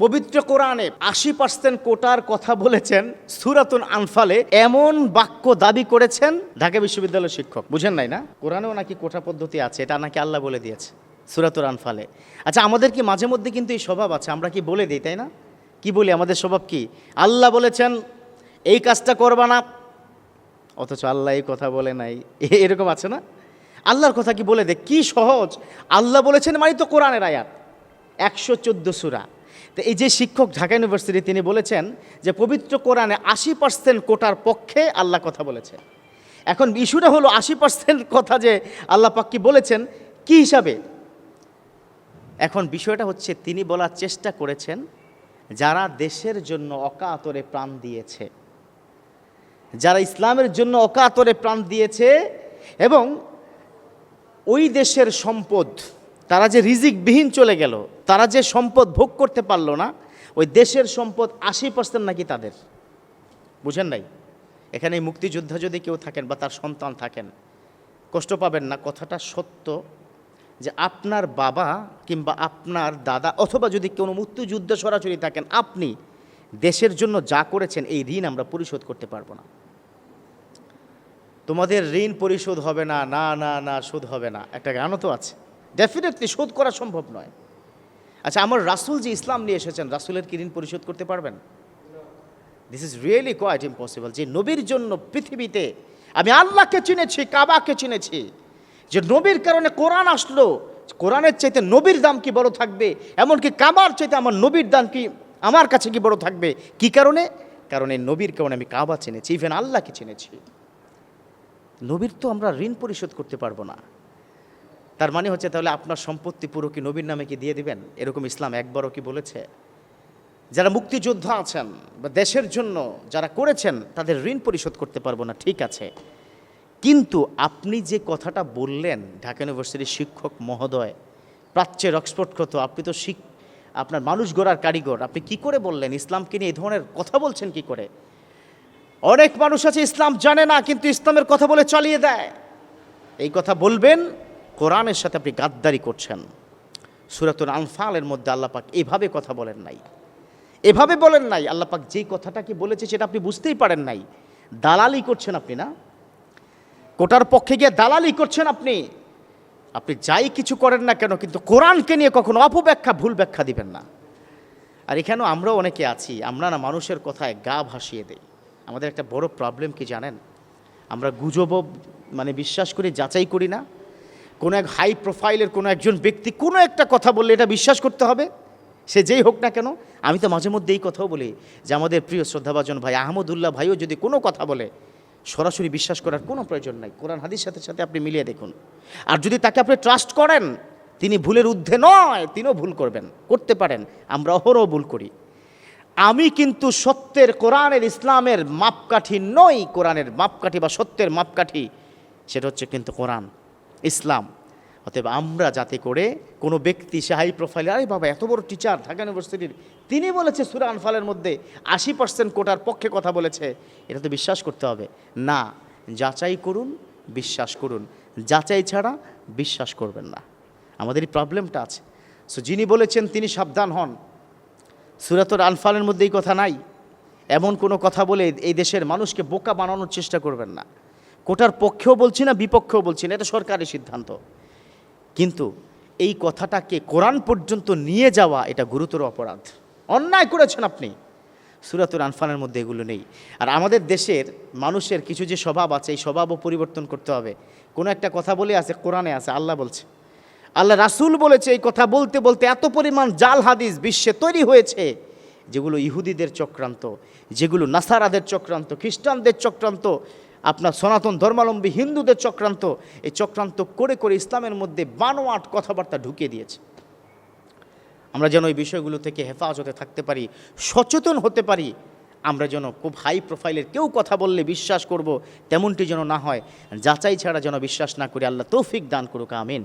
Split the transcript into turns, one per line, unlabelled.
পবিত্র কোরআনে আশি পার্সেন্ট কোটার কথা বলেছেন সুরাতুন আনফালে এমন বাক্য দাবি করেছেন ঢাকা বিশ্ববিদ্যালয়ের শিক্ষক। বুঝেন নাই না? কোরআনেও নাকি কোটা পদ্ধতি আছে, এটা নাকি আল্লাহ বলে দিয়েছে সুরাতুর আনফালে। আচ্ছা আমাদের কি মাঝে মধ্যে কিন্তু এই স্বভাব আছে? আমরা কি বলে দিই, তাই না? কি বলি? আমাদের স্বভাব কি? আল্লাহ বলেছেন, এই কাজটা করবা না। অথচ আল্লাহ এই কথা বলে নাই। এরকম আছে না? আল্লাহর কথা কি বলে দে কি সহজ? আল্লাহ বলেছেন মানে তো কোরআনের আয়াত। একশো চোদ্দ সুরা। তো এই যে শিক্ষক ঢাকা ইউনিভার্সিটি, তিনি বলেছেন যে পবিত্র কোরআনে আশি পার্সেন্ট কোটার পক্ষে আল্লাহ কথা বলেছে এখন ইস্যুটা হলো আশি পার্সেন্ট কথা যে আল্লাহ পাক কি বলেছেন, কি হিসাবে? এখন বিষয়টা হচ্ছে, তিনি বলার চেষ্টা করেছেন, যারা দেশের জন্য অকাতরে প্রাণ দিয়েছে, যারা ইসলামের জন্য অকাতরে প্রাণ দিয়েছে এবং ওই দেশের সম্পদ তারা যে রিজিকবিহীন চলে গেল, তারা যে সম্পদ ভোগ করতে পারল না, ওই দেশের সম্পদ আশি পার্সেন্ট নাকি তাদের। বুঝেন নাই? এখানে মুক্তিযোদ্ধা যদি কেউ থাকেন বা তার সন্তান থাকেন, কষ্ট পাবেন না, কথাটা সত্য যে আপনার বাবা কিংবা আপনার দাদা অথবা যদি কোনো মুক্তিযুদ্ধে সরাসরি থাকেন, আপনি দেশের জন্য যা করেছেন, এই ঋণ আমরা পরিশোধ করতে পারব না। তোমাদের ঋণ পরিশোধ হবে না না না না, শোধ হবে না। একটা গানও তো আছে। ডেফিনেটলি শোধ করা সম্ভব নয়। আচ্ছা আমার রাসূল যে ইসলাম নিয়ে এসেছেন, রাসূলের কি ঋণ পরিশোধ করতে পারবেন? This is really quite impossible যে নবীর জন্য পৃথিবীতে আমি আল্লাহকে চিনেছি, কাবাকে চিনেছি, যে নবীর কারণে কোরআন আসলো, কোরআনের চাইতে নবীর দাম কি বড় থাকবে? এমনকি কাবার চাইতে আমার নবীর দাম কি, আমার কাছে কি বড় থাকবে? কি কারণে? কারণ এই নবীর কারণে আমি কাবা চিনেছি ইভেন আল্লাহকে চিনেছি। নবীর তো আমরা ঋণ পরিশোধ করতে পারব না। তার মানে হচ্ছে তাহলে আপনার সম্পত্তি পুরো কি নবীর নামে কি দিয়ে দিবেন? এরকম ইসলাম একবারও কি বলেছে? যারা মুক্তিযোদ্ধা আছেন বা দেশের জন্য যারা করেছেন, তাদের ঋণ পরিশোধ করতে পারব না, ঠিক আছে। কিন্তু আপনি যে কথাটা বললেন, ঢাকা ইউনিভার্সিটির শিক্ষক মহোদয়, প্রাচ্যের অক্সফোর্ড কত, আপনি তো শিক আপনার মানুষ গড়ার কারিগর, আপনি কি করে বললেন ইসলামকে নিয়ে এই ধরনের কথা বলছেন কি করে? অনেক মানুষ আছে ইসলাম জানে না, কিন্তু ইসলামের কথা বলে চালিয়ে দেয়। এই কথা বলবেন কোরআনের সাথে আপনি গাদ্দারি করছেন। সুরাতুল আনফালের মধ্যে আল্লাপাক এভাবে কথা বলেন নাই। এভাবে বলেন নাই আল্লাপাক যেই কথাটা কি বলেছে সেটা আপনি বুঝতেই পারেন নাই। দালালি করছেন আপনি না? কোটার পক্ষে গিয়ে দালালি করছেন আপনি? আপনি যাই কিছু করেন না কেন, কিন্তু কোরআনকে নিয়ে কখনো অপব্যাখ্যা, ভুল ব্যাখ্যা দিবেন না। আর এখানেও আমরাও অনেকে আছি, আমরা না মানুষের কথায় গা ভাসিয়ে দেই। আমাদের একটা বড় প্রবলেম কি জানেন? আমরা গুজব মানে বিশ্বাস করি, যাচাই করি না। কোনো এক হাই প্রোফাইলের কোনো একজন ব্যক্তি কোনো একটা কথা বললে এটা বিশ্বাস করতে হবে। সে যেই হোক না কেন, আমি তো মাঝে মধ্যে এই কথাও বলি যে আমাদের প্রিয় শ্রদ্ধাভাজন ভাই আহমদুল্লাহ ভাইও যদি কোনো কথা বলে, সরাসরি বিশ্বাস করার কোনো প্রয়োজন নাই। কোরআন হাদির সাথে সাথে আপনি মিলিয়ে দেখুন। আর যদি তাকে আপনি ট্রাস্ট করেন, তিনি ভুলের ঊর্ধ্বে নয়, তিনিও ভুল করবেন, করতে পারেন, আমরা অহরও ভুল করি। আমি কিন্তু সত্যের কোরআনের, ইসলামের মাপকাঠি নই, কোরআনের মাপকাঠি বা সত্যের মাপকাঠি, সেটা হচ্ছে কিন্তু কোরআন। ইসলাম। অতএব আমরা যাতে করে কোনো ব্যক্তি সে হাই প্রোফাইল আরে বাবা, এত বড় টিচার ঢাকা ইউনিভার্সিটির তিনি বলেছে সুরা আনফালের মধ্যে আশি পার্সেন্ট কোটার পক্ষে কথা বলেছে। এটা তো বিশ্বাস করতে হবে। না, যাচাই করুন, বিশ্বাস করুন। যাচাই ছাড়া বিশ্বাস করবেন না। আমাদের এই প্রবলেমটা আছে। সো যিনি বলেছেন তিনি সাবধান হন। সুরাতর আনফালের মধ্যে এই কথা নাই। এমন কোনো কথা বলে এই দেশের মানুষকে বোকা বানানোর চেষ্টা করবেন না। কোটার পক্ষেও বলছি না, বিপক্ষেও বলছি না, এটা সরকারি সিদ্ধান্ত। কিন্তু এই কথাটাকে কোরআন পর্যন্ত নিয়ে যাওয়া এটা গুরুতর অপরাধ। অন্যায় করেছেন আপনি। সুরাতুর আনফানের মধ্যে এগুলো নেই। আর আমাদের দেশের মানুষের কিছু যে স্বভাব আছে, এই স্বভাবও পরিবর্তন করতে হবে। কোনো একটা কথা বলে আছে, কোরআনে আছে, আল্লাহ বলছে। আল্লাহ রাসূল বলেছে এই কথা বলতে বলতে এত পরিমাণ জাল হাদিস বিশ্বে তৈরি হয়েছে, যেগুলো ইহুদিদের চক্রান্ত, যেগুলো নাসারাদের চক্রান্ত, খ্রিস্টানদের চক্রান্ত আপনার সনাতন ধর্মালম্বী হিন্দুদের চক্রান্ত, এই চক্রান্ত করে করে ইসলামের মধ্যে বানোয়াট কথাবার্তা ঢুকিয়ে দিয়েছে। আমরা যেন এই বিষয়গুলো থেকে হেফাজতে থাকতে পারি, সচেতন হতে পারি, আমরা যেন খুব হাই প্রোফাইলের কেউ কথা বললে বিশ্বাস করব, তেমনটি যেন না হয়, যাচাই ছাড়া যেন বিশ্বাস না করি, আল্লাহ তৌফিক দান করুক, আমিন।